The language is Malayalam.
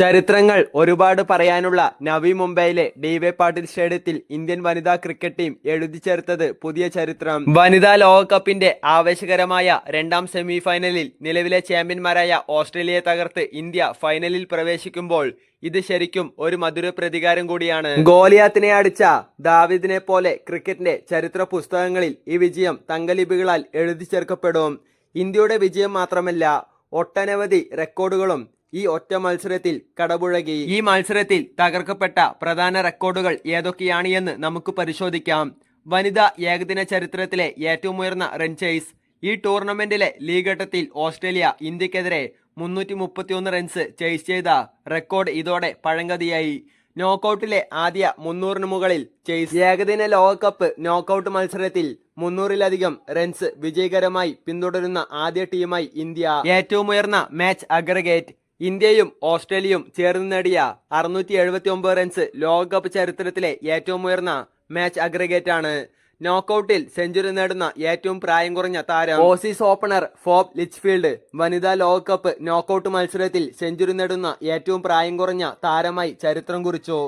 ചരിത്രങ്ങൾ ഒരുപാട് പറയാനുള്ള നവി മുംബൈയിലെ ഡി വൈ പാട്ടീൽ സ്റ്റേഡിയത്തിൽ ഇന്ത്യൻ വനിതാ ക്രിക്കറ്റ് ടീം എഴുതി ചേർത്തത് പുതിയ ചരിത്രം. വനിതാ ലോകകപ്പിന്റെ ആവേശകരമായ രണ്ടാം സെമി ഫൈനലിൽ നിലവിലെ ചാമ്പ്യന്മാരായ ഓസ്ട്രേലിയയെ തകർത്ത് ഇന്ത്യ ഫൈനലിൽ പ്രവേശിക്കുമ്പോൾ ഇത് ശരിക്കും ഒരു മധുര പ്രതികാരം കൂടിയാണ്. ഗോലിയാത്തിനെ അടിച്ച ദാവിദിനെ പോലെ ക്രിക്കറ്റിന്റെ ചരിത്ര പുസ്തകങ്ങളിൽ ഈ വിജയം തങ്കലിപികളാൽ എഴുതി ചേർക്കപ്പെടും. ഇന്ത്യയുടെ വിജയം മാത്രമല്ല ഒട്ടനവധി റെക്കോർഡുകളും ഈ ഒറ്റ മത്സരത്തിൽ കടപുഴകി. ഈ മത്സരത്തിൽ തകർക്കപ്പെട്ട പ്രധാന റെക്കോർഡുകൾ ഏതൊക്കെയാണ് എന്ന് നമുക്ക് പരിശോധിക്കാം. വനിതാ ഏകദിന ചരിത്രത്തിലെ ഏറ്റവും ഉയർന്ന റൺചേസ് ഈ ടൂർണമെന്റിലെ ലീഗ് ഘട്ടത്തിൽ ഓസ്ട്രേലിയ ഇന്ത്യക്കെതിരെ മുന്നൂറ്റി മുപ്പത്തിയൊന്ന് റൺസ് ചേസ് ചെയ്ത റെക്കോർഡ് ഇതോടെ പഴങ്കതിയായി നോക്കൌട്ടിലെ ആദ്യ മുന്നൂറിന് മുകളിൽ ചേസ് ഏകദിന ലോകകപ്പ് നോക്കൌട്ട് മത്സരത്തിൽ മുന്നൂറിലധികം റൺസ് വിജയകരമായി പിന്തുടരുന്ന ആദ്യ ടീമായി ഇന്ത്യ. ഏറ്റവും ഉയർന്ന മാച്ച് അഗ്രഗേറ്റ് ഇന്ത്യയും ഓസ്ട്രേലിയയും ചേർന്ന് നേടിയ അറുന്നൂറ്റി എഴുപത്തി ഒമ്പത് റൺസ് ലോകകപ്പ് ചരിത്രത്തിലെ ഏറ്റവും ഉയർന്ന മാച്ച് അഗ്രഗേറ്റ് ആണ്. നോക്കൌട്ടിൽ സെഞ്ചുറി നേടുന്ന ഏറ്റവും പ്രായം കുറഞ്ഞ താരം ഓസീസ് ഓപ്പണർ ഫോബ് ലിച്ച്ഫീൽഡ് വനിതാ ലോകകപ്പ് നോക്കൌട്ട് മത്സരത്തിൽ സെഞ്ചുറി നേടുന്ന ഏറ്റവും പ്രായം കുറഞ്ഞ താരമായി ചരിത്രം കുറിച്ചു.